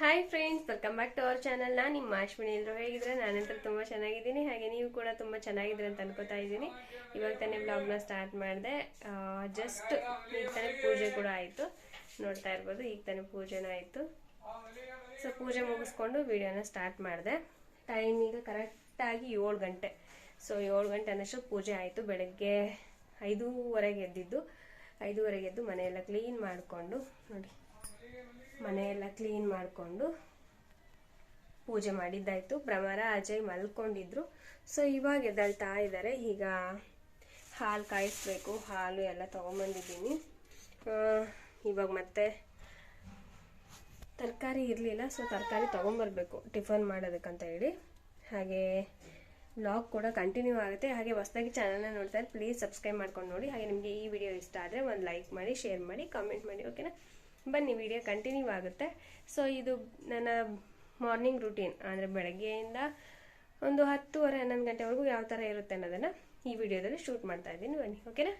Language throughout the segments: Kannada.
Hi friends welcome back to our channel ನಾನು ನಿಮ್ಮ ಅಶ್ವಿನಿ ಎಲ್ಲರೂ ಹೇಗಿದ್ರೆ ನಾನಂತರ ತುಂಬ ಚೆನ್ನಾಗಿದ್ದೀನಿ. ಹಾಗೆ ನೀವು ಕೂಡ ತುಂಬ ಚೆನ್ನಾಗಿದ್ರೆ ಅಂತ ಅನ್ಕೋತಾ ಇದ್ದೀನಿ. ಇವಾಗ ತಾನೇ ಬ್ಲಾಗ್ನ ಸ್ಟಾರ್ಟ್ ಮಾಡಿದೆ. ಜಸ್ಟ್ ಈಗ ತಾನೇ ಪೂಜೆ ಕೂಡ ಆಯಿತು. ನೋಡ್ತಾ ಇರ್ಬೋದು, ಈಗ ತಾನೇ ಪೂಜೆನೂ ಆಯಿತು. ಸೊ ಪೂಜೆ ಮುಗಿಸ್ಕೊಂಡು ವಿಡಿಯೋನ ಸ್ಟಾರ್ಟ್ ಮಾಡಿದೆ. ಟೈಮ್ ಈಗ ಕರೆಕ್ಟಾಗಿ ಏಳು ಗಂಟೆ. ಸೊ ಏಳು ಗಂಟೆ ಅನ್ನಷ್ಟು ಪೂಜೆ ಆಯಿತು. ಬೆಳಗ್ಗೆ ಐದೂವರೆಗೆ ಎದ್ದಿದ್ದು. ಐದೂವರೆಗೆ ಎದ್ದು ಮನೆಯೆಲ್ಲ ಕ್ಲೀನ್ ಮಾಡಿಕೊಂಡು ನೋಡಿ. ಮನೆಯೆಲ್ಲ ಕ್ಲೀನ್ ಮಾಡಿಕೊಂಡು ಪೂಜೆ ಮಾಡಿದ್ದಾಯಿತು. ಭ್ರಮರ ಅಜಯ್ ಮಲ್ಕೊಂಡಿದ್ರು. ಸೊ ಇವಾಗ ಎದ್ದಳ್ತಾ ಇದ್ದಾರೆ ಈಗ ಹಾಲು ಕಾಯಿಸ್ಬೇಕು. ಹಾಲು ಎಲ್ಲ ತೊಗೊಂಬಂದಿದ್ದೀನಿ. ಇವಾಗ ಮತ್ತೆ ತರಕಾರಿ ಇರಲಿಲ್ಲ. ಸೊ ತರಕಾರಿ ತೊಗೊಂಬರ್ಬೇಕು. ಟಿಫನ್ ಮಾಡೋದಕ್ಕಂತ ಹೇಳಿ. ಹಾಗೆ ಬ್ಲಾಗ್ ಕೂಡ ಕಂಟಿನ್ಯೂ ಆಗುತ್ತೆ. ಹಾಗೆ ಹೊಸದಾಗಿ ಚಾನಲ್ನ ನೋಡ್ತಾರೆ ಪ್ಲೀಸ್ ಸಬ್ಸ್ಕ್ರೈಬ್ ಮಾಡ್ಕೊಂಡು ನೋಡಿ. ಹಾಗೆ ನಿಮಗೆ ಈ ವಿಡಿಯೋ ಇಷ್ಟ ಆದರೆ ಒಂದು ಲೈಕ್ ಮಾಡಿ ಶೇರ್ ಮಾಡಿ ಕಾಮೆಂಟ್ ಮಾಡಿ ಓಕೆನಾ ಬನ್ನಿ ವಿಡಿಯೋ ಕಂಟಿನ್ಯೂ ಆಗುತ್ತೆ. ಸೊ ಇದು ನನ್ನ ಮಾರ್ನಿಂಗ್ ರುಟೀನ್ ಅಂದರೆ ಬೆಳಗ್ಗೆಯಿಂದ ಒಂದು ಹತ್ತುವರೆ, ಹನ್ನೊಂದು ಗಂಟೆವರೆಗೂ ಯಾವ ಥರ ಇರುತ್ತೆ ಅನ್ನೋದನ್ನು ಈ ವಿಡಿಯೋದಲ್ಲಿ ಶೂಟ್ ಮಾಡ್ತಾ ಇದ್ದೀನಿ. ಬನ್ನಿ ಓಕೆನಾ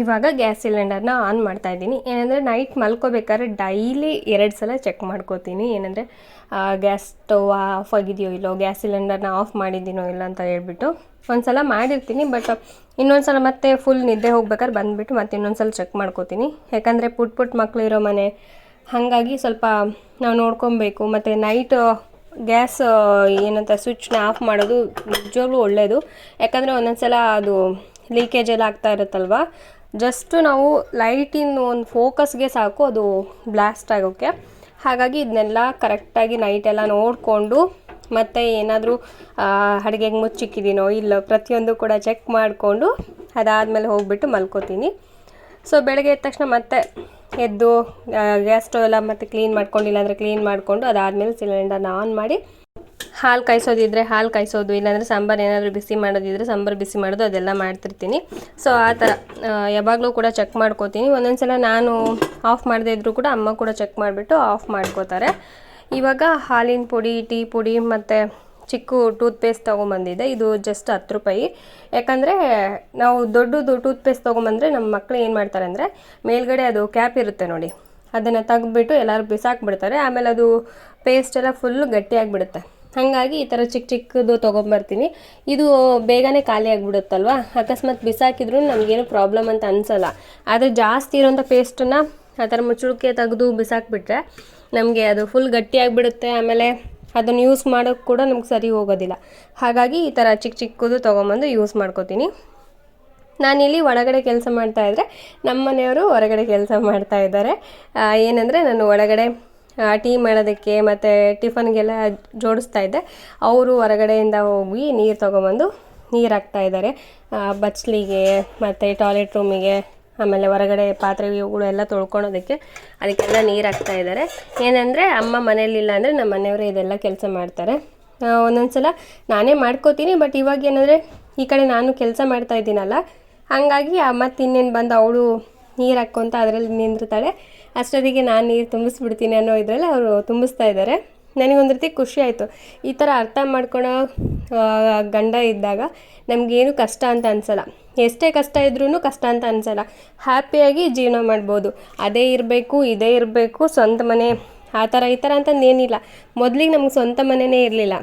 ಇವಾಗ ಗ್ಯಾಸ್ ಸಿಲಿಂಡರ್ನ ಆನ್ ಮಾಡ್ತಾ ಇದ್ದೀನಿ. ಏನಂದರೆ ನೈಟ್ ಮಲ್ಕೋಬೇಕಾದ್ರೆ ಡೈಲಿ ಎರಡು ಸಲ ಚೆಕ್ ಮಾಡ್ಕೋತೀನಿ. ಏನಂದರೆ ಗ್ಯಾಸ್ ಸ್ಟವ್ ಆಫ್ ಆಗಿದೆಯೋ ಇಲ್ಲೋ, ಗ್ಯಾಸ್ ಸಿಲಿಂಡರ್ನ ಆಫ್ ಮಾಡಿದ್ದೀನೋ ಇಲ್ಲ ಅಂತ ಹೇಳ್ಬಿಟ್ಟು ಒಂದು ಸಲ ಮಾಡಿರ್ತೀನಿ. ಬಟ್ ಇನ್ನೊಂದು ಸಲ ಮತ್ತೆ ಫುಲ್ ನಿದ್ದೆ ಹೋಗ್ಬೇಕಾದ್ರೆ ಬಂದುಬಿಟ್ಟು ಮತ್ತೆ ಇನ್ನೊಂದು ಸಲ ಚೆಕ್ ಮಾಡ್ಕೋತೀನಿ. ಯಾಕಂದರೆ ಪುಟ್ ಪುಟ್ ಮಕ್ಳು ಇರೋ ಮನೆ. ಹಾಗಾಗಿ ಸ್ವಲ್ಪ ನಾವು ನೋಡ್ಕೊಬೇಕು. ಮತ್ತು ನೈಟ್ ಗ್ಯಾಸ್ ಏನಂತ ಸ್ವಿಚ್ನ ಆಫ್ ಮಾಡೋದು ನಿಜವಾಗ್ಲೂ ಒಳ್ಳೆಯದು ಯಾಕಂದರೆ ಒಂದೊಂದು ಸಲ ಅದು ಲೀಕೇಜ್ ಎಲ್ಲ ಆಗ್ತಾ ಇರುತ್ತಲ್ವ? ಜಸ್ಟು ನಾವು ಲೈಟಿನ ಒಂದು ಫೋಕಸ್ಗೆ ಸಾಕು, ಅದು ಬ್ಲ್ಯಾಸ್ಟ್ ಆಗೋಕ್ಕೆ. ಹಾಗಾಗಿ ಇದನ್ನೆಲ್ಲ ಕರೆಕ್ಟಾಗಿ ನೈಟೆಲ್ಲ ನೋಡಿಕೊಂಡು, ಮತ್ತು ಏನಾದರೂ ಅಡುಗೆಗೆ ಮುಚ್ಚಿಕ್ಕಿದ್ದೀನೋ ಇಲ್ಲ ಪ್ರತಿಯೊಂದು ಕೂಡ ಚೆಕ್ ಮಾಡಿಕೊಂಡು, ಅದಾದಮೇಲೆ ಹೋಗ್ಬಿಟ್ಟು ಮಲ್ಕೋತೀನಿ. ಸೊ ಬೆಳಗ್ಗೆ ಎದ್ದ ತಕ್ಷಣ ಮತ್ತೆ ಎದ್ದು ಗ್ಯಾಸ್ ಸ್ಟವ್ ಎಲ್ಲ ಮತ್ತೆ ಕ್ಲೀನ್ ಮಾಡ್ಕೊಂಡಿಲ್ಲ ಇಲ್ಲಾಂದರೆ ಕ್ಲೀನ್ ಮಾಡಿಕೊಂಡು ಅದಾದಮೇಲೆ ಸಿಲಿಂಡರ್ನ ಆನ್ ಮಾಡಿ ಹಾಲು ಕಾಯಿಸೋದಿದ್ರೆ ಹಾಲು ಕಾಯಿಸೋದು, ಇಲ್ಲಾಂದರೆ ಸಾಂಬಾರು ಏನಾದರೂ ಬಿಸಿ ಮಾಡೋದಿದ್ರೆ ಸಾಂಬಾರು ಬಿಸಿ ಮಾಡೋದು, ಅದೆಲ್ಲ ಮಾಡ್ತಿರ್ತೀನಿ. ಸೊ ಆ ಥರ ಯಾವಾಗಲೂ ಕೂಡ ಚೆಕ್ ಮಾಡ್ಕೋತೀನಿ. ಒಂದೊಂದು ಸಲ ನಾನು ಆಫ್ ಮಾಡದೇ ಇದ್ದರೂ ಕೂಡ ಅಮ್ಮ ಕೂಡ ಚೆಕ್ ಮಾಡಿಬಿಟ್ಟು ಆಫ್ ಮಾಡ್ಕೋತಾರೆ. ಇವಾಗ ಹಾಲಿನ ಪುಡಿ, ಟೀ ಪುಡಿ ಮತ್ತು ಚಿಕ್ಕ ಟೂತ್ ಪೇಸ್ಟ್ ತೊಗೊಂಬಂದಿದ್ದೆ ಇದು ಜಸ್ಟ್ ಹತ್ತು ರೂಪಾಯಿ. ಯಾಕಂದರೆ ನಾವು ದೊಡ್ಡದು ಟೂತ್ ಪೇಸ್ಟ್ ತೊಗೊಂಬಂದರೆ ನಮ್ಮ ಮಕ್ಕಳು ಏನು ಮಾಡ್ತಾರೆ ಅಂದರೆ ಮೇಲ್ಗಡೆ ಅದು ಕ್ಯಾಪ್ ಇರುತ್ತೆ ನೋಡಿ. ಅದನ್ನು ತೆಗೆದ್ಬಿಟ್ಟು ಎಲ್ಲರೂ ಬಿಸಾಕ್ಬಿಡ್ತಾರೆ. ಆಮೇಲೆ ಅದು ಪೇಸ್ಟ್ ಎಲ್ಲ ಫುಲ್ಲು ಗಟ್ಟಿಯಾಗಿಬಿಡುತ್ತೆ. ಹಾಗಾಗಿ ಈ ಥರ ಚಿಕ್ಕ ಚಿಕ್ಕದು ತೊಗೊಂಬರ್ತೀನಿ. ಇದು ಬೇಗನೆ ಖಾಲಿ ಆಗಿಬಿಡುತ್ತಲ್ವ? ಅಕಸ್ಮಾತ್ ಬಿಸಾಕಿದ್ರು ನಮಗೇನು ಪ್ರಾಬ್ಲಮ್ ಅಂತ ಅನಿಸಲ್ಲ. ಆದರೆ ಜಾಸ್ತಿ ಇರೋಂಥ ಪೇಸ್ಟನ್ನು ಆ ಥರ ಮುಚ್ಚುಳಿಕೆ ತೆಗೆದು ಬಿಸಾಕ್ಬಿಟ್ರೆ ನಮಗೆ ಅದು ಫುಲ್ ಗಟ್ಟಿಯಾಗಿಬಿಡುತ್ತೆ ಆಮೇಲೆ ಅದನ್ನು ಯೂಸ್ ಮಾಡೋಕ್ಕೆ ಕೂಡ ನಮ್ಗೆ ಸರಿ ಹೋಗೋದಿಲ್ಲ. ಹಾಗಾಗಿ ಈ ಥರ ಚಿಕ್ಕ ಚಿಕ್ಕದು ತೊಗೊಂಬಂದು ಯೂಸ್ ಮಾಡ್ಕೋತೀನಿ. ನಾನಿಲ್ಲಿ ಒಳಗಡೆ ಕೆಲಸ ಮಾಡ್ತಾ ಇದ್ದರೆ ನಮ್ಮ ಮನೆಯವರು ಹೊರಗಡೆ ಕೆಲಸ ಮಾಡ್ತಾ ಇದ್ದಾರೆ. ಏನಂದರೆ ನಾನು ಒಳಗಡೆ ಟೀ ಮಾಡೋದಕ್ಕೆ ಮತ್ತು ಟಿಫನ್ಗೆಲ್ಲ ಜೋಡಿಸ್ತಾ ಇದ್ದೆ. ಅವರು ಹೊರಗಡೆಯಿಂದ ಹೋಗಿ ನೀರು ತೊಗೊಂಬಂದು ನೀರು ಹಾಕ್ತಾ ಇದ್ದಾರೆ. ಬಚ್ಲಿಗೆ ಬಚ್ಚಲಿಗೆ ಮತ್ತು ಟಾಯ್ಲೆಟ್ ರೂಮಿಗೆ, ಆಮೇಲೆ ಹೊರಗಡೆ ಪಾತ್ರೆಗಳು ಎಲ್ಲ ತೊಳ್ಕೊಳೋದಕ್ಕೆ ಅದಕ್ಕೆಲ್ಲ ನೀರು ಹಾಕ್ತಾ ಇದ್ದಾರೆ. ಏನಂದರೆ ಅಮ್ಮ ಮನೇಲಿಲ್ಲ ಅಂದರೆ ನಮ್ಮ ಮನೆಯವರೇ ಇದೆಲ್ಲ ಕೆಲಸ ಮಾಡ್ತಾರೆ. ಒಂದೊಂದು ಸಲ ನಾನೇ ಮಾಡ್ಕೋತೀನಿ, ಬಟ್ ಇವಾಗ ಏನಂದರೆ ಈ ಕಡೆ ನಾನು ಕೆಲಸ ಮಾಡ್ತಾ ಇದ್ದೀನಲ್ಲ, ಹಾಗಾಗಿ ಅಮ್ಮ ಇನ್ನೇನು ಬಂದು ಅವಳು ನೀರು ಹಾಕ್ಕೊತ ಅದರಲ್ಲಿ ನಿಂದಿರ್ತಾಳೆ ಅಷ್ಟೊತ್ತಿಗೆ ನಾನು ನೀರು ತುಂಬಿಸ್ಬಿಡ್ತೀನಿ ಅನ್ನೋ ಇದರಲ್ಲಿ ಅವರು ತುಂಬಿಸ್ತಾ ಇದ್ದಾರೆ ನನಗೊಂದು ರೀತಿ ಖುಷಿ ಆಯಿತು. ಈ ಥರ ಅರ್ಥ ಮಾಡ್ಕೊಳೋ ಗಂಡ ಇದ್ದಾಗ ನಮಗೇನು ಕಷ್ಟ ಅಂತ ಅನ್ಸಲ್ಲ. ಎಷ್ಟೇ ಕಷ್ಟ ಇದ್ರೂ ಕಷ್ಟ ಅಂತ ಅನ್ಸಲ್ಲ. ಹ್ಯಾಪಿಯಾಗಿ ಜೀವನ ಮಾಡ್ಬೋದು. ಅದೇ ಇರಬೇಕು, ಇದೇ ಇರಬೇಕು, ಸ್ವಂತ ಮನೆ, ಆ ಥರ ಈ ಥರ ಅಂತಂದೇನಿಲ್ಲ ಮೊದಲಿಗೆ ನಮ್ಗೆ ಸ್ವಂತ ಮನೆಯೇ ಇರಲಿಲ್ಲ.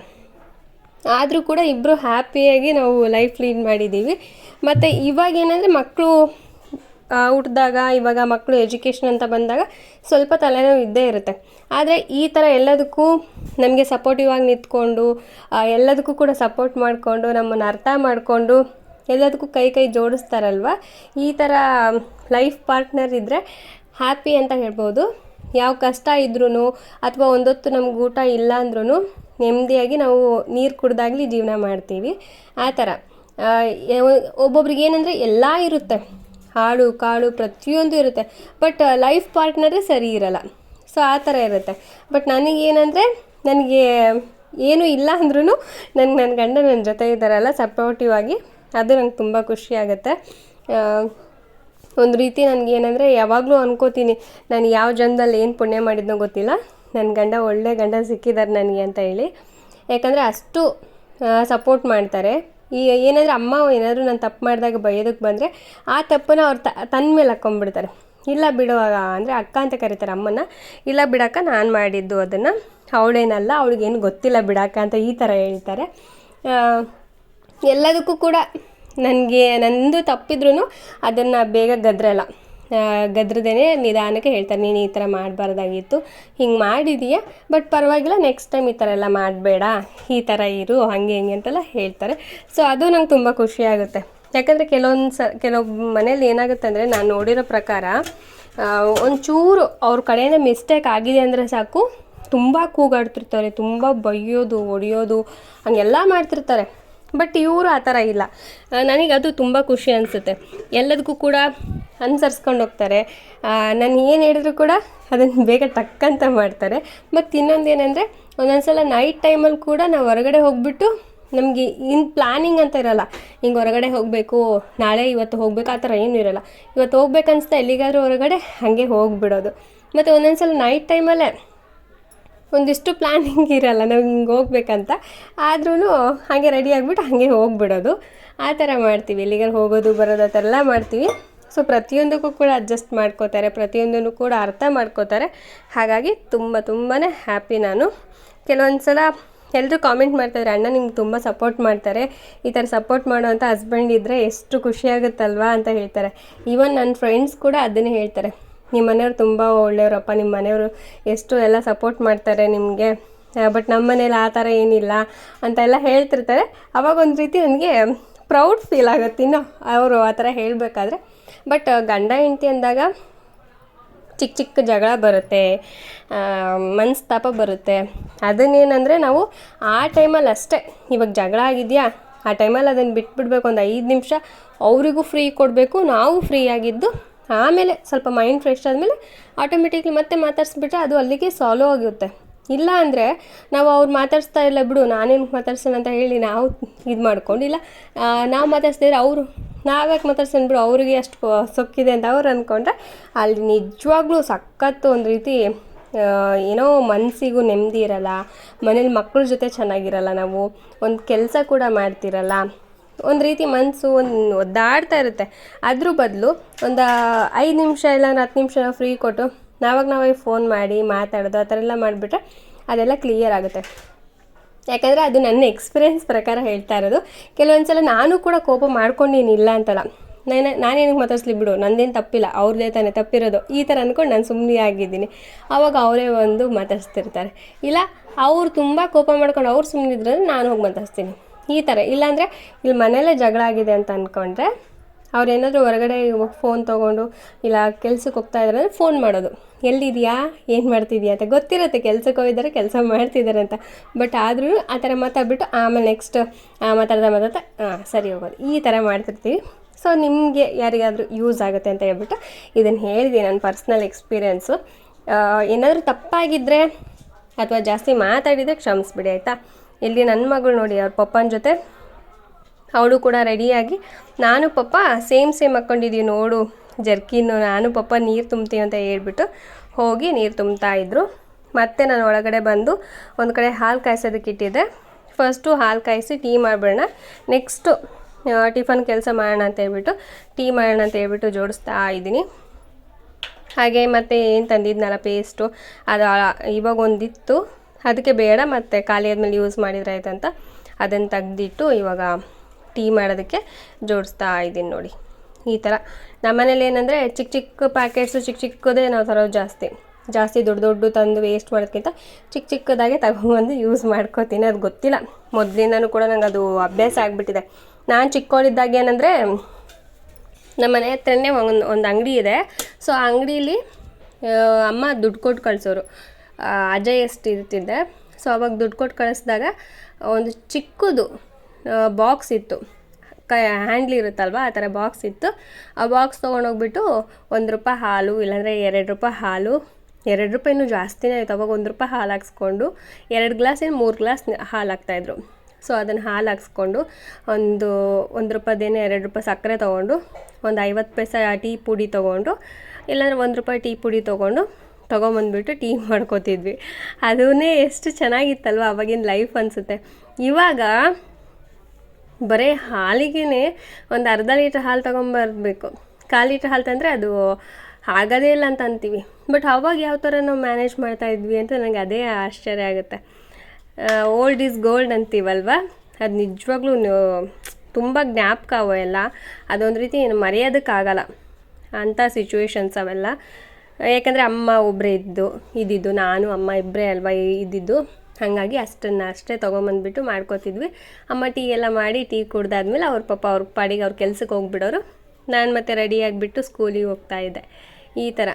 ಆದರೂ ಕೂಡ ಇಬ್ಬರು ಹ್ಯಾಪಿಯಾಗಿ ನಾವು ಲೈಫ್ ಲೀಡ್ ಮಾಡಿದ್ದೀವಿ ಮತ್ತು ಇವಾಗ ಏನಂದರೆ ಮಕ್ಕಳು ಹುಟ್ಟಿದಾಗ ಇವಾಗ ಮಕ್ಕಳು ಎಜುಕೇಷನ್ ಅಂತ ಬಂದಾಗ ಸ್ವಲ್ಪ ತಲೆನೋವು ಇದ್ದೇ ಇರುತ್ತೆ. ಆದರೆ ಈ ಥರ ಎಲ್ಲದಕ್ಕೂ ನಮಗೆ ಸಪೋರ್ಟಿವ್ ಆಗಿ ನಿಂತ್ಕೊಂಡು ಎಲ್ಲದಕ್ಕೂ ಕೂಡ ಸಪೋರ್ಟ್ ಮಾಡಿಕೊಂಡು, ನಮ್ಮನ್ನು ಅರ್ಥ ಮಾಡಿಕೊಂಡು ಎಲ್ಲದಕ್ಕೂ ಕೈ ಕೈ ಜೋಡಿಸ್ತಾರಲ್ವ? ಈ ಥರ ಲೈಫ್ ಪಾರ್ಟ್ನರ್ ಇದ್ದರೆ ಹ್ಯಾಪಿ ಅಂತ ಹೇಳ್ಬೋದು. ಯಾವ ಕಷ್ಟ ಇದ್ರೂ ಅಥವಾ ಒಂದೊತ್ತು ನಮ್ಗೆ ಊಟ ಇಲ್ಲ ಅಂದ್ರೂ ನೆಮ್ಮದಿಯಾಗಿ ನಾವು ನೀರು ಕುಡ್ದಾಗಲಿ ಜೀವನ ಮಾಡ್ತೀವಿ. ಆ ಥರ ಒಬ್ಬೊಬ್ರಿಗೆ ಏನಂದರೆ ಎಲ್ಲ ಇರುತ್ತೆ. ಹಾಳು ಕಾಳು ಪ್ರತಿಯೊಂದು ಇರುತ್ತೆ. ಬಟ್ ಲೈಫ್ ಪಾರ್ಟ್ನರೇ ಸರಿ ಇರಲ್ಲ. ಸೊ ಆ ಥರ ಇರುತ್ತೆ. ಬಟ್ ನನಗೇನಂದರೆ, ನನಗೆ ಏನೂ ಇಲ್ಲ ಅಂದ್ರೂ ನನಗೆ ನನ್ನ ಗಂಡ ನನ್ನ ಜೊತೆ ಇದ್ದಾರಲ್ಲ ಸಪೋರ್ಟಿವ್ ಆಗಿ, ಅದು ನಂಗೆ ತುಂಬ ಖುಷಿ ಆಗುತ್ತೆ. ಒಂದು ರೀತಿ ನನಗೇನಂದರೆ, ಯಾವಾಗಲೂ ಅನ್ಕೋತೀನಿ, ನಾನು ಯಾವ ಜನ್ಮದಲ್ಲಿ ಏನು ಪುಣ್ಯ ಮಾಡಿದ್ನೋ ಗೊತ್ತಿಲ್ಲ. ನನ್ನ ಗಂಡ ಒಳ್ಳೆ ಗಂಡ ಸಿಕ್ಕಿದ್ದಾರೆ ನನಗೆ ಅಂತ ಹೇಳಿ. ಯಾಕಂದರೆ ಅಷ್ಟು ಸಪೋರ್ಟ್ ಮಾಡ್ತಾರೆ. ಈ ಏನಾದರೂ ಅಮ್ಮ ಏನಾದರೂ ನಾನು ತಪ್ಪು ಮಾಡಿದಾಗ ಬೈಯೋದಕ್ಕೆ ಬಂದರೆ ಆ ತಪ್ಪನ್ನ ಅವ್ರು ತ ತನ್ನ ಮೇಲೆ ಹಾಕ್ಕೊಂಡ್ಬಿಡ್ತಾರೆ ಇಲ್ಲ ಬಿಡುವಾಗ ಅಂದರೆ ಅಕ್ಕ ಅಂತ ಕರೀತಾರೆ ಅಮ್ಮನ ಇಲ್ಲ ಬಿಡಕ್ಕ ನಾನು ಮಾಡಿದ್ದು ಅದನ್ನು. ಅವಳೇನಲ್ಲ, ಅವಳಿಗೇನು ಗೊತ್ತಿಲ್ಲ ಬಿಡಕ್ಕ ಅಂತ ಈ ಥರ ಹೇಳ್ತಾರೆ. ಎಲ್ಲದಕ್ಕೂ ಕೂಡ ನನಗೆ, ನಂದು ತಪ್ಪಿದ್ರೂ ಅದನ್ನು ಬೇಗ ಗದ್ರಲ್ಲ. ಗದ್ರದೇನೆ ನಿಧಾನಕ್ಕೆ ಹೇಳ್ತಾರೆ, ನೀನು ಈ ಥರ ಮಾಡಬಾರ್ದಾಗಿತ್ತು, ಹಿಂಗೆ ಮಾಡಿದೀಯ, ಬಟ್ ಪರವಾಗಿಲ್ಲ ನೆಕ್ಸ್ಟ್ ಟೈಮ್ ಈ ಥರ ಎಲ್ಲ ಮಾಡಬೇಡ, ಈ ಥರ ಇರು, ಹಾಗೆ ಹಿಂಗೆ ಅಂತೆಲ್ಲ ಹೇಳ್ತಾರೆ. ಸೊ ಅದು ನಂಗೆ ತುಂಬ ಖುಷಿಯಾಗುತ್ತೆ ಯಾಕಂದರೆ ಕೆಲವೊಂದು ಸ ಕೆಲವೊಬ್ಬ ಮನೇಲಿ ಏನಾಗುತ್ತೆ ಅಂದರೆ, ನಾನು ನೋಡಿರೋ ಪ್ರಕಾರ ಒಂಚೂರು ಅವ್ರ ಕಡೆಯಿಂದ ಮಿಸ್ಟೇಕ್ ಆಗಿದೆ ಅಂದರೆ ಸಾಕು, ತುಂಬ ಕೂಗಾಡ್ತಿರ್ತಾರೆ, ತುಂಬ ಬೈಯೋದು ಹೊಡಿಯೋದು, ಹಂಗೆಲ್ಲ ಮಾಡ್ತಿರ್ತಾರೆ. ಬಟ್ ಇವರು ಆ ಥರ ಇಲ್ಲ. ನನಗೆ ಅದು ತುಂಬ ಖುಷಿ ಅನಿಸುತ್ತೆ. ಎಲ್ಲದಕ್ಕೂ ಕೂಡ ಅನುಸರಿಸ್ಕೊಂಡು ಹೋಗ್ತಾರೆ. ನಾನು ಏನು ಹೇಳಿದ್ರು ಕೂಡ ಅದನ್ನು ಬೇಗ ತಕ್ಕಂತ ಮಾಡ್ತಾರೆ. ಮತ್ತು ಇನ್ನೊಂದು ಏನಂದರೆ ಒಂದೊಂದು ಸಲ ನೈಟ್ ಟೈಮಲ್ಲಿ ಕೂಡ ನಾವು ಹೊರಗಡೆ ಹೋಗ್ಬಿಟ್ಟು ನಮಗೆ ಇನ್ ಪ್ಲ್ಯಾನಿಂಗ್ ಅಂತ ಇರಲ್ಲ. ಹಿಂಗೆ ಹೊರಗಡೆ ಹೋಗಬೇಕು, ನಾಳೆ ಇವತ್ತು ಹೋಗ್ಬೇಕು, ಆ ಥರ ಏನೂ ಇರಲ್ಲ. ಇವತ್ತು ಹೋಗ್ಬೇಕನ್ನಿಸ್ತಾ ಎಲ್ಲಿಗಾದ್ರೂ ಹೊರಗಡೆ ಹಾಗೆ ಹೋಗ್ಬಿಡೋದು. ಮತ್ತು ಒಂದೊಂದು ಸಲ ನೈಟ್ ಟೈಮಲ್ಲೇ ಒಂದಿಷ್ಟು ಪ್ಲ್ಯಾನಿಂಗ್ ಇರಲ್ಲ, ನಾವು ಹಿಂಗೆ ಹೋಗ್ಬೇಕಂತ. ಆದ್ರೂ ಹಾಗೆ ರೆಡಿ ಆಗಿಬಿಟ್ಟು ಹಾಗೆ ಹೋಗ್ಬಿಡೋದು. ಆ ಥರ ಮಾಡ್ತೀವಿ. ಎಲ್ಲಿಗಾರು ಹೋಗೋದು, ಬರೋದು, ಆ ಥರ ಎಲ್ಲ ಮಾಡ್ತೀವಿ. ಸೊ ಪ್ರತಿಯೊಂದಕ್ಕೂ ಕೂಡ ಅಡ್ಜಸ್ಟ್ ಮಾಡ್ಕೋತಾರೆ. ಪ್ರತಿಯೊಂದನ್ನು ಕೂಡ ಅರ್ಥ ಮಾಡ್ಕೋತಾರೆ. ಹಾಗಾಗಿ ತುಂಬ ತುಂಬಾ ಹ್ಯಾಪಿ ನಾನು. ಕೆಲವೊಂದು ಸಲ ಎಲ್ಲರೂ ಕಾಮೆಂಟ್ ಮಾಡ್ತಾರೆ ಅಣ್ಣ, ನಿಮ್ಗೆ ತುಂಬ ಸಪೋರ್ಟ್ ಮಾಡ್ತಾರೆ. ಈ ಥರ ಸಪೋರ್ಟ್ ಮಾಡೋವಂಥ ಹಸ್ಬೆಂಡ್ ಇದ್ದರೆ ಎಷ್ಟು ಖುಷಿಯಾಗುತ್ತಲ್ವಾ ಅಂತ ಹೇಳ್ತಾರೆ. ಈವನ್ ನನ್ನ ಫ್ರೆಂಡ್ಸ್ ಕೂಡ ಅದನ್ನೇ ಹೇಳ್ತಾರೆ. ನಿಮ್ಮ ಮನೆಯವ್ರು ತುಂಬ ಒಳ್ಳೆಯವರಪ್ಪ, ನಿಮ್ಮ ಮನೆಯವರು ಎಷ್ಟು ಎಲ್ಲ ಸಪೋರ್ಟ್ ಮಾಡ್ತಾರೆ ನಿಮಗೆ. ಬಟ್ ನಮ್ಮ ಮನೇಲಿ ಆ ಥರ ಏನಿಲ್ಲ ಅಂತೆಲ್ಲ ಹೇಳ್ತಿರ್ತಾರೆ. ಅವಾಗ ಒಂದು ರೀತಿ ನನಗೆ ಪ್ರೌಡ್ ಫೀಲ್ ಆಗುತ್ತೆ ಇನ್ನು ಅವರು ಆ ಥರ ಹೇಳಬೇಕಾದ್ರೆ. ಬಟ್ ಗಂಡ ಹೆಂಡತಿ ಅಂದಾಗ ಚಿಕ್ಕ ಚಿಕ್ಕ ಜಗಳ ಬರುತ್ತೆ ಮನಸ್ತಾಪ ಬರುತ್ತೆ. ಅದನ್ನೇನಂದರೆ ನಾವು ಆ ಟೈಮಲ್ಲಿ ಅಷ್ಟೇ, ಇವಾಗ ಜಗಳ ಆಗಿದೆಯಾ? ಆ ಟೈಮಲ್ಲಿ ಅದನ್ನು ಬಿಟ್ಬಿಡ್ಬೇಕು ಒಂದು ಐದು ನಿಮಿಷ, ಅವರಿಗೂ ಫ್ರೀ ಕೊಡಬೇಕು, ನಾವು ಫ್ರೀ ಆಗಿದ್ದು ಆಮೇಲೆ ಸ್ವಲ್ಪ ಮೈಂಡ್ ಫ್ರೆಶ್ ಆದಮೇಲೆ ಆಟೋಮೆಟಿಕ್ಲಿ ಮತ್ತೆ ಮಾತಾಡಿಸ್ಬಿಟ್ರೆ ಅದು ಅಲ್ಲಿಗೆ ಸಾಲ್ವ್ ಆಗುತ್ತೆ. ಇಲ್ಲ ಅಂದರೆ ನಾವು ಅವ್ರು ಮಾತಾಡಿಸ್ತಾ ಇಲ್ಲ ಬಿಡು ನಾನೇನು ಮಾತಾಡ್ಸೋಣ ಅಂತ ಹೇಳಿ ನಾವು ಇದು ಮಾಡ್ಕೊಂಡಿಲ್ಲ ನಾವು ಮಾತಾಡ್ಸ್ತಿದ್ರೆ ಅವರು, ನಾವ್ಯಾಕೆ ಮಾತಾಡ್ಸೋಣ ಬಿಡು, ಅವ್ರಿಗೆ ಅಷ್ಟು ಸೊಕ್ಕಿದೆ ಅಂತ ಅವ್ರು ಅಂದ್ಕೊಂಡ್ರೆ ಅಲ್ಲಿ ನಿಜವಾಗ್ಲೂ ಸಖತ್ತು ಒಂದು ರೀತಿ ಏನೋ ಮನಸ್ಸಿಗೂ ನೆಮ್ಮದಿ ಇರಲ್ಲ, ಮನೇಲಿ ಮಕ್ಕಳ ಜೊತೆ ಚೆನ್ನಾಗಿರಲ್ಲ ನಾವು, ಒಂದು ಕೆಲಸ ಕೂಡ ಮಾಡ್ತಿರಲ್ಲ ಒಂದು ರೀತಿ ಮನಸ್ಸು ಒಂದು ಒದ್ದಾಡ್ತಾ ಇರುತ್ತೆ. ಅದ್ರ ಬದಲು ಒಂದು ಐದು ನಿಮಿಷ ಇಲ್ಲ ಒಂದು ಹತ್ತು ನಿಮಿಷ ಫ್ರೀ ಕೊಟ್ಟು ನಾವಾಗ ನಾವೇ ಫೋನ್ ಮಾಡಿ ಮಾತಾಡೋದು ಆ ಥರ ಎಲ್ಲ ಮಾಡಿಬಿಟ್ರೆ ಅದೆಲ್ಲ ಕ್ಲಿಯರ್ ಆಗುತ್ತೆ. ಯಾಕಂದರೆ ಅದು ನನ್ನ ಎಕ್ಸ್ಪೀರಿಯೆನ್ಸ್ ಪ್ರಕಾರ ಹೇಳ್ತಾ ಇರೋದು. ಕೆಲವೊಂದು ಸಲ ನಾನು ಕೂಡ ಕೋಪ ಮಾಡ್ಕೊಂಡೇನಿಲ್ಲ ಅಂತಲ್ಲ. ನಾನು ನಾನೇನಕ್ಕೆ ಮಾತಾಡಿಸ್ಲಿ ಬಿಡು, ನಂದೇನು ತಪ್ಪಿಲ್ಲ ಅವ್ರದ್ದೇ ತಾನೇ ತಪ್ಪಿರೋದು. ಈ ಥರ ಅಂದ್ಕೊಂಡು ನಾನು ಸುಮ್ಮನೆ ಆಗಿದ್ದೀನಿ. ಆವಾಗ ಅವರೇ ಒಂದು ಮಾತಾಡ್ಸ್ತಿರ್ತಾರೆ. ಇಲ್ಲ, ಅವ್ರು ತುಂಬ ಕೋಪ ಮಾಡ್ಕೊಂಡು ಅವ್ರು ಸುಮ್ಮನಿದ್ರೆ ನಾನು ಹೋಗಿ ಮಾತಾಡ್ಸ್ತೀನಿ. ಈ ಥರ ಇಲ್ಲಾಂದರೆ ಇಲ್ಲಿ ಮನೆಯಲ್ಲೇ ಜಗಳ ಆಗಿದೆ ಅಂತ ಅಂದ್ಕೊಂಡ್ರೆ ಅವ್ರೇನಾದರೂ ಹೊರಗಡೆ ಫೋನ್ ತೊಗೊಂಡು ಇಲ್ಲ ಕೆಲ್ಸಕ್ಕೆ ಹೋಗ್ತಾ ಇದ್ದಾರೆ ಅಂದರೆ ಫೋನ್ ಮಾಡೋದು. ಎಲ್ಲಿದೆಯಾ? ಏನು ಮಾಡ್ತಿದ್ಯಾ ಅಂತ. ಗೊತ್ತಿರುತ್ತೆ ಕೆಲ್ಸಕ್ಕೆ ಹೋಗಿದ್ದಾರೆ, ಕೆಲಸ ಮಾಡ್ತಿದ್ದಾರೆ ಅಂತ. ಬಟ್ ಆದರೂ ಆ ಥರ ಮಾತಾಡ್ಬಿಟ್ಟು ಆಮೇಲೆ ನೆಕ್ಸ್ಟ್ ಮಾತಾಡ್ತಾ ಮಾತಾಡ್ತಾ ಹಾಂ ಸರಿ ಹೋಗೋದು. ಈ ಥರ ಮಾಡ್ತಿರ್ತೀವಿ. ಸೊ ನಿಮಗೆ ಯಾರಿಗಾದರೂ ಯೂಸ್ ಆಗುತ್ತೆ ಅಂತ ಹೇಳ್ಬಿಟ್ಟು ಇದನ್ನು ಹೇಳಿದೆ ನನ್ನ ಪರ್ಸ್ನಲ್ ಎಕ್ಸ್ಪೀರಿಯೆನ್ಸು ಏನಾದರೂ ತಪ್ಪಾಗಿದ್ದರೆ ಅಥವಾ ಜಾಸ್ತಿ ಮಾತಾಡಿದರೆ ಕ್ಷಮಿಸ್ಬಿಡಿ, ಆಯಿತಾ? ಇಲ್ಲಿ ನನ್ನ ಮಗಳು ನೋಡಿ, ಅವ್ರ ಪಪ್ಪನ ಜೊತೆ. ಅವಳು ಕೂಡ ರೆಡಿಯಾಗಿ. ನಾನು ಪಪ್ಪ, ಸೇಮ್ ಸೇಮ್ ಹಾಕ್ಕೊಂಡಿದ್ದೀವಿ ನೋಡು, ಜರ್ಕಿನ್ನು. ನಾನು ಪಪ್ಪ ನೀರು ತುಂಬ್ತೀವಿ ಅಂತ ಹೇಳ್ಬಿಟ್ಟು ಹೋಗಿ ನೀರು ತುಂಬ್ತಾ ಇದ್ರು. ಮತ್ತೆ ನಾನು ಒಳಗಡೆ ಬಂದು ಒಂದು ಕಡೆ ಹಾಲು ಕಾಯಿಸೋದಕ್ಕೆ ಇಟ್ಟಿದ್ದೆ. ಫಸ್ಟು ಹಾಲು ಕಾಯಿಸಿ ಟೀ ಮಾಡಿಬಿಡೋಣ. ನೆಕ್ಸ್ಟು ಟಿಫನ್ ಕೆಲಸ ಮಾಡೋಣ ಅಂತ ಹೇಳ್ಬಿಟ್ಟು ಟೀ ಮಾಡೋಣ ಅಂತ ಹೇಳ್ಬಿಟ್ಟು ಜೋಡಿಸ್ತಾ ಇದ್ದೀನಿ. ಹಾಗೆ ಮತ್ತೆ ಏನು ತಂದಿದ್ನಲ್ಲ ಪೇಸ್ಟು ಅದು ಇವಾಗ ಒಂದಿತ್ತು. ಅದಕ್ಕೆ ಬೇಡ, ಮತ್ತು ಖಾಲಿ ಆದಮೇಲೆ ಯೂಸ್ ಮಾಡಿದ್ರೆ ಆಯ್ತಂತ ಅದನ್ನು ತೆಗೆದಿಟ್ಟು ಇವಾಗ ಟೀ ಮಾಡೋದಕ್ಕೆ ಜೋಡಿಸ್ತಾ ಇದ್ದೀನಿ ನೋಡಿ. ಈ ಥರ ನಮ್ಮನೇಲಿ ಏನಂದರೆ ಚಿಕ್ಕ ಚಿಕ್ಕ ಪ್ಯಾಕೆಟ್ಸು ಚಿಕ್ಕ ಚಿಕ್ಕದೇ ನಾವು ತರೋದು ಜಾಸ್ತಿ. ಜಾಸ್ತಿ ದೊಡ್ಡ ದೊಡ್ಡ ತಂದು ವೇಸ್ಟ್ ಮಾಡೋದಕ್ಕಿಂತ ಚಿಕ್ಕ ಚಿಕ್ಕದಾಗೆ ತಗೊಂಬಂದು ಯೂಸ್ ಮಾಡ್ಕೋತೀನಿ. ಅದು ಗೊತ್ತಿಲ್ಲ. ಮೊದಲಿಂದನೂ ಕೂಡ ನಂಗೆ ಅದು ಅಭ್ಯಾಸ ಆಗಿಬಿಟ್ಟಿದೆ. ನಾನು ಚಿಕ್ಕವಳಿದ್ದಾಗ ಏನಂದರೆ ನಮ್ಮ ಮನೆ ಹತ್ರನೇ ಒಂದು ಒಂದು ಅಂಗಡಿ ಇದೆ. ಸೊ ಆ ಅಂಗಡೀಲಿ ಅಮ್ಮ ದುಡ್ಡು ಕೊಟ್ಟು ಕಳಿಸೋರು. ಅಜಯ್ ಎಷ್ಟು ಇರ್ತಿದ್ದೆ. ಸೊ ಅವಾಗ ದುಡ್ಡು ಕೊಟ್ಟು ಕಳಿಸಿದಾಗ ಒಂದು ಚಿಕ್ಕದು ಬಾಕ್ಸ್ ಇತ್ತು. ಕ ಹ್ಯಾಂಡ್ಲ್ ಇರುತ್ತಲ್ವ, ಆ ಥರ ಬಾಕ್ಸ್ ಇತ್ತು. ಆ ಬಾಕ್ಸ್ ತೊಗೊಂಡೋಗ್ಬಿಟ್ಟು ಒಂದು ರೂಪಾಯಿ ಹಾಲು, ಇಲ್ಲಾಂದರೆ ಎರಡು ರೂಪಾಯಿ ಹಾಲು, ಎರಡು ರೂಪಾಯಿನೂ ಜಾಸ್ತಿನೇ ಆಯಿತು. ಅವಾಗ ಒಂದು ರೂಪಾಯಿ ಹಾಲು ಹಾಕ್ಸ್ಕೊಂಡು, ಎರಡು ಗ್ಲಾಸ್ ಏನು ಮೂರು ಗ್ಲಾಸ್ ಹಾಲು ಹಾಕ್ತಾಯಿದ್ರು. ಸೊ ಅದನ್ನು ಹಾಲು ಹಾಕ್ಸ್ಕೊಂಡು ಒಂದು ಒಂದು ರೂಪಾಯಿದೇನೆ ಎರಡು ರೂಪಾಯಿ ಸಕ್ಕರೆ ತೊಗೊಂಡು, ಒಂದು ಐವತ್ತು ಪೈಸೆ ಟೀ ಪುಡಿ ತೊಗೊಂಡು, ಇಲ್ಲಾಂದರೆ ಒಂದು ರೂಪಾಯಿ ಟೀ ಪುಡಿ ತೊಗೊಂಡು ತೊಗೊಂಬಂದ್ಬಿಟ್ಟು ಟೀ ಮಾಡ್ಕೋತಿದ್ವಿ. ಅದನ್ನೇ ಎಷ್ಟು ಚೆನ್ನಾಗಿತ್ತಲ್ವ ಅವಾಗಿನ ಲೈಫ್ ಅನಿಸುತ್ತೆ. ಇವಾಗ ಬರೀ ಹಾಲಿಗೇ ಒಂದು ಅರ್ಧ ಲೀಟ್ರ್ ಹಾಲು ತೊಗೊಂಬರ್ಬೇಕು. ಕಾಲು ಲೀಟ್ರ್ ಹಾಲು ತಂದರೆ ಅದು ಆಗೋದೇ ಇಲ್ಲ ಅಂತ ಅಂತೀವಿ. ಬಟ್ ಅವಾಗ ಯಾವ ಥರ ನಾವು ಮ್ಯಾನೇಜ್ ಮಾಡ್ತಾ ಇದ್ವಿ ಅಂತ ನನಗೆ ಅದೇ ಆಶ್ಚರ್ಯ ಆಗುತ್ತೆ. ಓಲ್ಡ್ ಈಸ್ ಗೋಲ್ಡ್ ಅಂತೀವಲ್ವ? ಅದು ನಿಜವಾಗ್ಲೂ ತುಂಬ ಜ್ಞಾಪಕ ಅವೆಲ್ಲ ಅದೊಂದು ರೀತಿ ಮರೆಯೋದಕ್ಕಾಗಲ್ಲ. ಅಂಥ ಸಿಚುವೇಶನ್ಸ್ ಅವೆಲ್ಲ. ಯಾಕಂದರೆ ಅಮ್ಮ ಒಬ್ಬರೇ ಇದ್ದು, ಇದ್ದಿದ್ದು, ನಾನು, ಅಮ್ಮ ಇಬ್ಬರೇ ಅಲ್ವಾ ಇದ್ದಿದ್ದು, ಹಾಗಾಗಿ ಅಷ್ಟನ್ನು ಅಷ್ಟೇ ತೊಗೊಂಬಂದ್ಬಿಟ್ಟು ಮಾಡ್ಕೋತಿದ್ವಿ. ಅಮ್ಮ ಟೀ ಎಲ್ಲ ಮಾಡಿ ಟೀ ಕುಡ್ದಾದ್ಮೇಲೆ ಅವ್ರ ಪಾಪ ಅವ್ರ ಪಾಡಿಗೆ ಅವ್ರ ಕೆಲ್ಸಕ್ಕೆ ಹೋಗ್ಬಿಡೋರು. ನಾನು ಮತ್ತೆ ರೆಡಿ ಆಗಿಬಿಟ್ಟು ಸ್ಕೂಲಿಗೆ ಹೋಗ್ತಾ ಇದ್ದೆ. ಈ ಥರ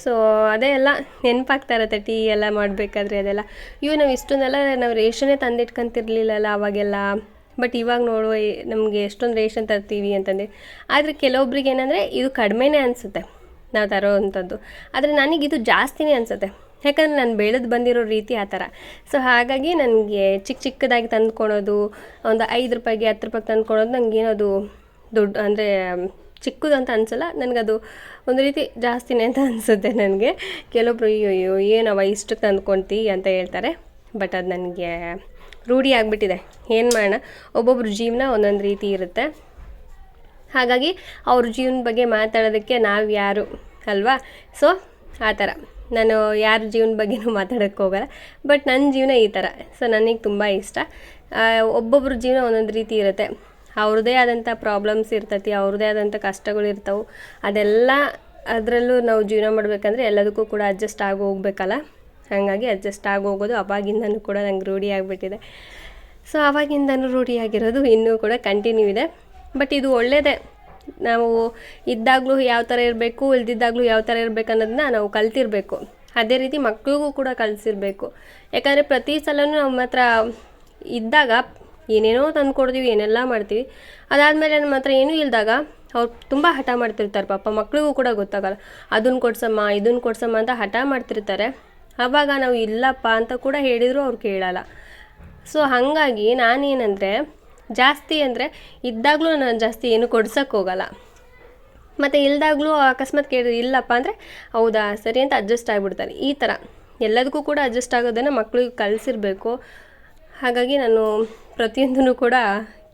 ಸೊ ಅದೇ ಎಲ್ಲ ನೆನಪಾಗ್ತಾ ಇರತ್ತೆ ಟೀ ಎಲ್ಲ ಮಾಡಬೇಕಾದ್ರೆ ಅದೆಲ್ಲ. ಇವು ನಾವು ಇಷ್ಟೊಂದೆಲ್ಲ ನಾವು ರೇಷನ್ನೇ ತಂದಿಟ್ಕೊಂತಿರ್ಲಿಲ್ಲಲ್ಲ ಅವಾಗೆಲ್ಲ. ಬಟ್ ಇವಾಗ ನೋಡುವ ನಮಗೆ ಎಷ್ಟೊಂದು ರೇಷನ್ ತರ್ತೀವಿ ಅಂತಂದು. ಆದರೆ ಕೆಲವೊಬ್ರಿಗೆ ಏನಂದರೆ ಇದು ಕಡಿಮೆನೇ ಅನಿಸುತ್ತೆ. ನಾವು ತರೋ ಅಂಥದ್ದು. ಆದರೆ ನನಗೆ ಇದು ಜಾಸ್ತಿನೇ ಅನಿಸುತ್ತೆ. ಯಾಕಂದರೆ ನಾನು ಬೆಳೆದು ಬಂದಿರೋ ರೀತಿ ಆ ಥರ. ಸೊ ಹಾಗಾಗಿ ನನಗೆ ಚಿಕ್ಕ ಚಿಕ್ಕದಾಗಿ ತಂದ್ಕೊಳೋದು, ಒಂದು ಐದು ರೂಪಾಯಿಗೆ ಹತ್ತು ರೂಪಾಯಿಗೆ ನನಗೆ ಏನದು ದುಡ್ಡು ಅಂದರೆ ಚಿಕ್ಕದು ಅಂತ ಅನಿಸಲ್ಲ, ನನಗದು ಒಂದು ರೀತಿ ಜಾಸ್ತಿನೇ ಅಂತ ಅನಿಸುತ್ತೆ ನನಗೆ. ಕೆಲವೊಬ್ರು ಅಯ್ಯೋ ಏನವ ಇಷ್ಟು ತಂದ್ಕೊತೀ? ಅಂತ ಹೇಳ್ತಾರೆ. ಬಟ್ ಅದು ನನಗೆ ರೂಢಿ ಆಗಿಬಿಟ್ಟಿದೆ. ಏನು ಮಾಡೋಣ? ಒಬ್ಬೊಬ್ರು ಜೀವನ ಒಂದೊಂದು ರೀತಿ ಇರುತ್ತೆ. ಹಾಗಾಗಿ ಅವ್ರ ಜೀವನ ಬಗ್ಗೆ ಮಾತಾಡೋದಕ್ಕೆ ನಾವು ಯಾರು ಅಲ್ವಾ? ಸೊ ಆ ಥರ. ನಾನು ಯಾರ ಜೀವನ ಬಗ್ಗೆನೂ ಮಾತಾಡೋಕ್ಕೆ ಹೋಗಲ್ಲ. ಬಟ್ ನನ್ನ ಜೀವನ ಈ ಥರ. ಸೊ ನನಗೆ ತುಂಬ ಇಷ್ಟ. ಒಬ್ಬೊಬ್ಬರ ಜೀವನ ಒಂದೊಂದು ರೀತಿ ಇರುತ್ತೆ. ಅವ್ರದ್ದೇ ಆದಂಥ ಪ್ರಾಬ್ಲಮ್ಸ್ ಇರ್ತೈತಿ, ಅವ್ರದ್ದೇ ಆದಂಥ ಕಷ್ಟಗಳು ಇರ್ತವೆ. ಅದೆಲ್ಲ ಅದರಲ್ಲೂ ನಾವು ಜೀವನ ಮಾಡಬೇಕಂದ್ರೆ ಎಲ್ಲದಕ್ಕೂ ಕೂಡ ಅಡ್ಜಸ್ಟ್ ಆಗಿ ಹೋಗ್ಬೇಕಲ್ಲ? ಹಾಗಾಗಿ ಅಡ್ಜಸ್ಟ್ ಆಗಿ ಹೋಗೋದು ಅವಾಗಿಂದನೂ ಕೂಡ ನಂಗೆ ರೂಢಿ ಆಗಿಬಿಟ್ಟಿದೆ. ಸೊ ಅವಾಗಿಂದನೂ ರೂಢಿಯಾಗಿರೋದು ಇನ್ನೂ ಕೂಡ ಕಂಟಿನ್ಯೂ ಇದೆ. ಬಟ್ ಇದು ಒಳ್ಳೆಯದೇ ನಾವು ಇದ್ದಾಗಲೂ ಯಾವ ಥರ ಇರಬೇಕು, ಇಲ್ದಿದ್ದಾಗಲೂ ಯಾವ ಥರ ಇರಬೇಕು ಅನ್ನೋದನ್ನ ನಾವು ಕಲ್ತಿರಬೇಕು. ಅದೇ ರೀತಿ ಮಕ್ಕಳಿಗೂ ಕೂಡ ಕಲಿಸಿರ್ಬೇಕು. ಯಾಕಂದರೆ ಪ್ರತಿ ಸಲವೂ ನಮ್ಮ ಹತ್ರ ಇದ್ದಾಗ ಏನೇನೋ ತಂದು ಕೊಡ್ತೀವಿ, ಏನೆಲ್ಲ ಮಾಡ್ತೀವಿ. ಅದಾದಮೇಲೆ ನಮ್ಮ ಹತ್ರ ಏನೂ ಇಲ್ಲದಾಗ ಅವ್ರು ತುಂಬ ಹಠ ಮಾಡ್ತಿರ್ತಾರೆ ಪಾಪ. ಮಕ್ಕಳಿಗೂ ಕೂಡ ಗೊತ್ತಾಗಲ್ಲ. ಅದನ್ನು ಕೊಡ್ಸಮ್ಮ ಇದನ್ನು ಕೊಡ್ಸಮ್ಮ ಅಂತ ಹಠ ಮಾಡ್ತಿರ್ತಾರೆ. ಆವಾಗ ನಾವು ಇಲ್ಲಪ್ಪ ಅಂತ ಕೂಡ ಹೇಳಿದರೂ ಅವ್ರು ಕೇಳಲ್ಲ. ಸೊ, ಹಾಗಾಗಿ ನಾನೇನಂದರೆ ಜಾಸ್ತಿ ಅಂದರೆ ಇದ್ದಾಗಲೂ ನಾನು ಜಾಸ್ತಿ ಏನು ಕೊಡ್ಸೋಕ್ಕೆ ಹೋಗಲ್ಲ. ಮತ್ತು ಇಲ್ದಾಗಲೂ ಅಕಸ್ಮಾತ್ ಕೇಳಿದ್ರೆ ಇಲ್ಲಪ್ಪ ಅಂದರೆ ಹೌದಾ ಸರಿ ಅಂತ ಅಡ್ಜಸ್ಟ್ ಆಗಿಬಿಡ್ತಾರೆ. ಈ ಥರ ಎಲ್ಲದಕ್ಕೂ ಕೂಡ ಅಡ್ಜಸ್ಟ್ ಆಗೋದನ್ನು ಮಕ್ಕಳಿಗೆ ಕಲಿಸಿರ್ಬೇಕು. ಹಾಗಾಗಿ ನಾನು ಪ್ರತಿಯೊಂದನ್ನು ಕೂಡ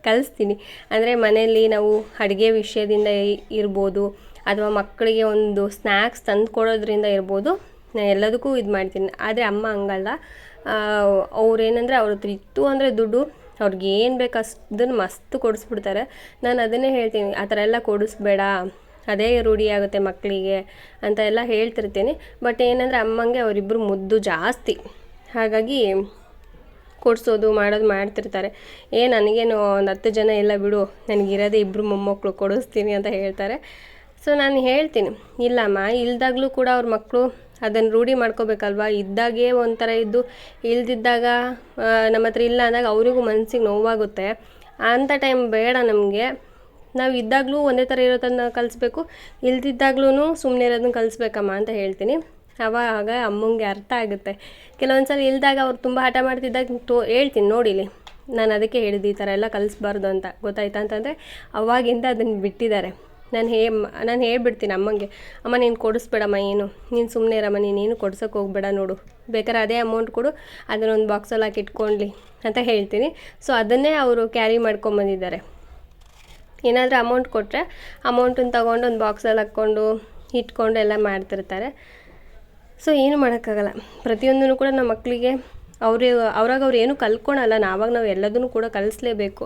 ಕಲಿಸ್ತೀನಿ. ಅಂದರೆ ಮನೆಯಲ್ಲಿ ನಾವು ಅಡುಗೆ ವಿಷಯದಿಂದ ಇರ್ಬೋದು ಅಥವಾ ಮಕ್ಕಳಿಗೆ ಒಂದು ಸ್ನ್ಯಾಕ್ಸ್ ತಂದು ಕೊಡೋದ್ರಿಂದ ಇರ್ಬೋದು ನಾನು ಎಲ್ಲದಕ್ಕೂ ಇದು ಮಾಡ್ತೀನಿ ಆದರೆ ಅಮ್ಮ ಹಂಗಲ್ಲ. ಅವ್ರೇನಂದರೆ ಅವ್ರ ಹತ್ರ ಇತ್ತು ಅಂದರೆ ದುಡ್ಡು ಅವ್ರಿಗೆ ಏನು ಬೇಕು ಅಷ್ಟನ್ನು ಮಸ್ತ್ ಕೊಡಿಸ್ಬಿಡ್ತಾರೆ. ನಾನು ಅದನ್ನೇ ಹೇಳ್ತೀನಿ, ಆ ಥರ ಎಲ್ಲ ಕೊಡಿಸ್ಬೇಡ, ಅದೇ ರೂಢಿಯಾಗುತ್ತೆ ಮಕ್ಕಳಿಗೆ ಅಂತ ಎಲ್ಲ ಹೇಳ್ತಿರ್ತೀನಿ. ಬಟ್ ಏನಂದರೆ ಅಮ್ಮಂಗೆ ಅವರಿಬ್ಬರು ಮುದ್ದು ಜಾಸ್ತಿ. ಹಾಗಾಗಿ ಕೊಡಿಸೋದು, ಮಾಡೋದು ಮಾಡ್ತಿರ್ತಾರೆ. ಏ, ನನಗೇನು ಒಂದು ಹತ್ತು ಜನ ಎಲ್ಲ ಬಿಡು, ನನಗಿರೋದೇ ಇಬ್ಬರು ಮೊಮ್ಮಕ್ಕಳು ಕೊಡಿಸ್ತೀನಿ ಅಂತ ಹೇಳ್ತಾರೆ. ಸೊ, ನಾನು ಹೇಳ್ತೀನಿ, ಇಲ್ಲಮ್ಮ, ಇಲ್ದಾಗಲೂ ಕೂಡ ಅವ್ರ ಮಕ್ಕಳು ಅದನ್ನು ರೂಢಿ ಮಾಡ್ಕೋಬೇಕಲ್ವಾ? ಇದ್ದಾಗೇ ಒಂಥರ ಇದ್ದು ಇಲ್ದಿದ್ದಾಗ ನಮ್ಮ ಹತ್ರ ಇಲ್ಲ ಅಂದಾಗ ಅವರಿಗೂ ಮನಸ್ಸಿಗೆ ನೋವಾಗುತ್ತೆ. ಅಂಥ ಟೈಮ್ ಬೇಡ ನಮಗೆ. ನಾವು ಇದ್ದಾಗಲೂ ಒಂದೇ ಥರ ಇರೋದನ್ನು ಕಲಿಸ್ಬೇಕು. ಇಲ್ದಿದ್ದಾಗ್ಲೂ ಸುಮ್ಮನೆ ಇರೋದನ್ನ ಕಲಿಸ್ಬೇಕಮ್ಮ ಅಂತ ಹೇಳ್ತೀನಿ. ಅವಾಗ ಅಮ್ಮಂಗೆ ಅರ್ಥ ಆಗುತ್ತೆ. ಕೆಲವೊಂದು ಸಲ ಇಲ್ದಾಗ ಅವ್ರು ತುಂಬ ಹಠ ಮಾಡ್ತಿದ್ದಾಗ ತೋ, ಹೇಳ್ತೀನಿ, ನೋಡಿಲಿ. ನಾನು ಅದಕ್ಕೆ ಹೇಳಿದ್ದು ಈ ಥರ ಎಲ್ಲ ಕಲಿಸ್ಬಾರ್ದು ಅಂತ ಗೊತ್ತಾಯ್ತಾ ಅಂತಂದರೆ, ಅವಾಗಿಂದ ಅದನ್ನು ಬಿಟ್ಟಿದ್ದಾರೆ. ನಾನು ಹೇ ನಾನು ಹೇಳ್ಬಿಡ್ತೀನಿ ಅಮ್ಮಂಗೆ, ಅಮ್ಮ ನೀನು ಕೊಡಿಸ್ಬೇಡಮ್ಮ ಏನು, ನೀನು ಸುಮ್ಮನೆ ಇರಮ್ಮ ನೀನೇನು ಕೊಡ್ಸೋಕೆ ಹೋಗ್ಬೇಡ ನೋಡು, ಬೇಕಾದ್ರೆ ಅದೇ ಅಮೌಂಟ್ ಕೊಡು, ಅದನ್ನೊಂದು ಬಾಕ್ಸಲ್ಲಿ ಹಾಕಿ ಇಟ್ಕೊಂಡ್ಲಿ, ಅಂತ ಹೇಳ್ತೀನಿ. ಸೊ ಅದನ್ನೇ ಅವರು ಕ್ಯಾರಿ ಮಾಡ್ಕೊಂಬಂದಿದ್ದಾರೆ. ಏನಾದರೂ ಅಮೌಂಟ್ ಕೊಟ್ಟರೆ ಅಮೌಂಟನ್ನು ತಗೊಂಡು ಒಂದು ಬಾಕ್ಸಲ್ಲಿ ಹಾಕ್ಕೊಂಡು, ಇಟ್ಕೊಂಡು ಎಲ್ಲ ಮಾಡ್ತಿರ್ತಾರೆ. ಸೊ ಏನು ಮಾಡೋಕ್ಕಾಗಲ್ಲ. ಪ್ರತಿಯೊಂದನ್ನು ಕೂಡ ನಮ್ಮ ಮಕ್ಕಳಿಗೆ ಅವ್ರಿಗೆ ಅವ್ರಾಗ ಅವ್ರು ಏನೂ ಕಲ್ತ್ಕೊಳಲ್ಲ, ನಾವಾಗ ನಾವು ಎಲ್ಲದನ್ನು ಕೂಡ ಕಲಿಸ್ಲೇಬೇಕು.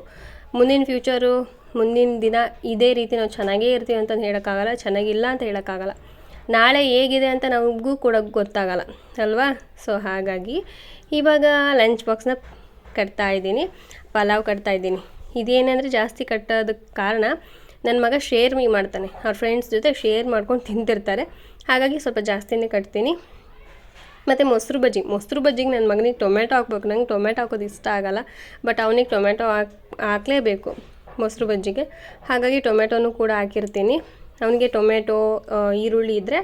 ಮುಂದಿನ ಫ್ಯೂಚರು ಮುಂದಿನ ದಿನ ಇದೇ ರೀತಿ ನಾವು ಚೆನ್ನಾಗೇ ಇರ್ತೀವಿ ಅಂತ ಹೇಳೋಕ್ಕಾಗಲ್ಲ, ಚೆನ್ನಾಗಿಲ್ಲ ಅಂತ ಹೇಳೋಕ್ಕಾಗಲ್ಲ. ನಾಳೆ ಹೇಗಿದೆ ಅಂತ ನಮಗೂ ಕೂಡ ಗೊತ್ತಾಗಲ್ಲ, ಅಲ್ವಾ? ಸೊ ಹಾಗಾಗಿ ಇವಾಗ ಲಂಚ್ ಬಾಕ್ಸ್ನ ಕಟ್ತಾ ಇದ್ದೀನಿ, ಪಲಾವ್ ಕಟ್ತಾ ಇದ್ದೀನಿ. ಇದೇನೆಂದರೆ ಜಾಸ್ತಿ ಕಟ್ಟೋದಕ್ಕೆ ಕಾರಣ ನನ್ನ ಮಗ ಶೇರ್ ಮೀ ಮಾಡ್ತಾನೆ. ಅವ್ರ ಫ್ರೆಂಡ್ಸ್ ಜೊತೆ ಶೇರ್ ಮಾಡ್ಕೊಂಡು ತಿಂತಿರ್ತಾರೆ ಹಾಗಾಗಿ ಸ್ವಲ್ಪ ಜಾಸ್ತಿನೇ ಕಟ್ತೀನಿ. ಮತ್ತು ಮೊಸರು ಬಜ್ಜಿ. ಮೊಸರು ಬಜ್ಜಿಗೆ ನನ್ನ ಮಗನಿಗೆ ಟೊಮೆಟೊ ಹಾಕ್ಬೇಕು. ನಂಗೆ ಟೊಮೆಟೊ ಹಾಕೋದು ಇಷ್ಟ ಆಗಲ್ಲ ಬಟ್ ಅವನಿಗೆ ಟೊಮೆಟೊ ಹಾಕ್, ಹಾಕಲೇಬೇಕು ಮೊಸರು ಬಜ್ಜಿಗೆ. ಹಾಗಾಗಿ ಟೊಮೆಟೊನೂ ಕೂಡ ಹಾಕಿರ್ತೀನಿ. ಅವನಿಗೆ ಟೊಮೆಟೊ ಈರುಳ್ಳಿ ಇದ್ದರೆ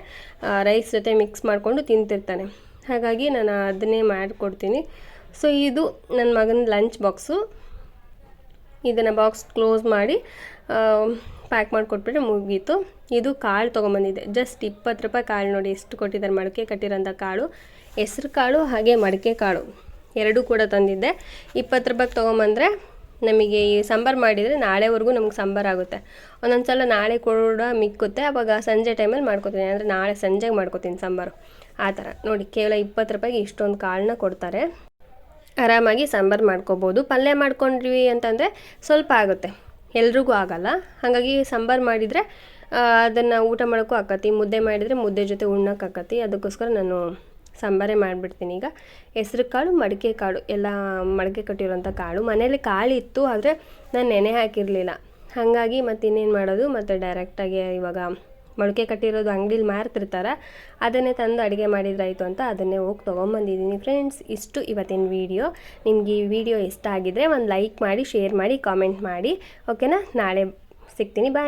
ರೈಸ್ ಜೊತೆ ಮಿಕ್ಸ್ ಮಾಡಿಕೊಂಡು ತಿಂತಿರ್ತಾನೆ. ಹಾಗಾಗಿ ನಾನು ಅದನ್ನೇ ಮಾಡಿಕೊಡ್ತೀನಿ. ಸೊ ಇದು ನನ್ನ ಮಗನ ಲಂಚ್ ಬಾಕ್ಸು ಇದನ್ನು ಬಾಕ್ಸ್ ಕ್ಲೋಸ್ ಮಾಡಿ ಪ್ಯಾಕ್ ಮಾಡಿಕೊಟ್ಬಿಟ್ರೆ ಮುಗೀತು. ಇದು ಕಾಳು ತೊಗೊಂಬಂದಿದ್ದೆ. ಜಸ್ಟ್ ಇಪ್ಪತ್ತು ರೂಪಾಯಿ ಕಾಳು ನೋಡಿ ಎಷ್ಟು ಕೊಟ್ಟಿದ್ದಾರೆ ಮಡಕೆ ಕಟ್ಟಿರೋಂಥ ಕಾಳು. ಹೆಸ್ರು ಕಾಳು, ಹಾಗೆ ಮಡಕೆ ಕಾಳು. ಎರಡೂ ಕೂಡ ತಂದಿದ್ದೆ. ಇಪ್ಪತ್ತು ರೂಪಾಯಿಗೆ ತೊಗೊಂಬಂದರೆ ನಮಗೆ ಈ ಸಾಂಬಾರು ಮಾಡಿದರೆ ನಾಳೆವರೆಗೂ ನಮ್ಗೆ ಸಾಂಬಾರು ಆಗುತ್ತೆ. ಒಂದೊಂದು ಸಲ ನಾಳೆ ಕೂಡ ಮಿಕ್ಕುತ್ತೆ. ಅವಾಗ ಸಂಜೆ ಟೈಮಲ್ಲಿ ಮಾಡ್ಕೋತೀನಿ. ಅಂದರೆ ನಾಳೆ ಸಂಜೆಗೆ ಮಾಡ್ಕೊತೀನಿ ಸಾಂಬಾರು. ಆ ಥರ. ನೋಡಿ, ಕೇವಲ ಇಪ್ಪತ್ತು ರೂಪಾಯಿಗೆ ಇಷ್ಟೊಂದು ಕಾಳನ್ನ ಕೊಡ್ತಾರೆ. ಆರಾಮಾಗಿ ಸಾಂಬಾರು ಮಾಡ್ಕೋಬೋದು. ಪಲ್ಯ ಮಾಡ್ಕೊಂಡ್ವಿ ಅಂತಂದರೆ ಸ್ವಲ್ಪ ಆಗುತ್ತೆ. ಎಲ್ರಿಗೂ ಆಗಲ್ಲ. ಹಾಗಾಗಿ ಸಾಂಬಾರು ಮಾಡಿದರೆ ಅದನ್ನು ಊಟ ಮಾಡೋಕ್ಕೂ ಆಕತಿ, ಮುದ್ದೆ ಮಾಡಿದರೆ ಮುದ್ದೆ ಜೊತೆ ಉಣ್ಣಕ್ಕೆ ಆಕತಿ. ಅದಕ್ಕೋಸ್ಕರ ನಾನು ಸಾಂಬಾರೇ ಮಾಡಿಬಿಡ್ತೀನಿ. ಈಗ ಹೆಸ್ರು ಕಾಳು, ಮಡಿಕೆ ಕಾಳು, ಎಲ್ಲ ಮಡಿಕೆ ಕಟ್ಟಿರೋಂಥ ಕಾಳು. ಮನೇಲಿ ಕಾಳು ಇತ್ತು, ಆದರೆ ನಾನು ನೆನೆ ಹಾಕಿರಲಿಲ್ಲ. ಹಾಗಾಗಿ ಮತ್ತು ಇನ್ನೇನು ಮಾಡೋದು? ಮತ್ತು ಡೈರೆಕ್ಟಾಗಿ ಇವಾಗ ಮೊಳಕೆ ಕಟ್ಟಿರೋದು ಅಂಗಡೀಲಿ ಮಾರ್ತಿರ್ತಾರೆ, ಅದನ್ನೇ ತಂದು ಅಡುಗೆ ಮಾಡಿದ್ರಾಯ್ತು ಅಂತ ಅದನ್ನೇ ಹೋಗಿ ತೊಗೊಂಬಂದಿದ್ದೀನಿ ಫ್ರೆಂಡ್ಸ್. ಇಷ್ಟು ಇವತ್ತಿನ ವಿಡಿಯೋ. ನಿಮ್ಗೆ ಈ ವಿಡಿಯೋ ಇಷ್ಟ ಆಗಿದ್ರೆ ಒಂದು ಲೈಕ್ ಮಾಡಿ, ಶೇರ್ ಮಾಡಿ, ಕಾಮೆಂಟ್ ಮಾಡಿ. ಓಕೆನಾ? ನಾಳೆ ಸಿಗ್ತೀನಿ. ಬಾಯ್.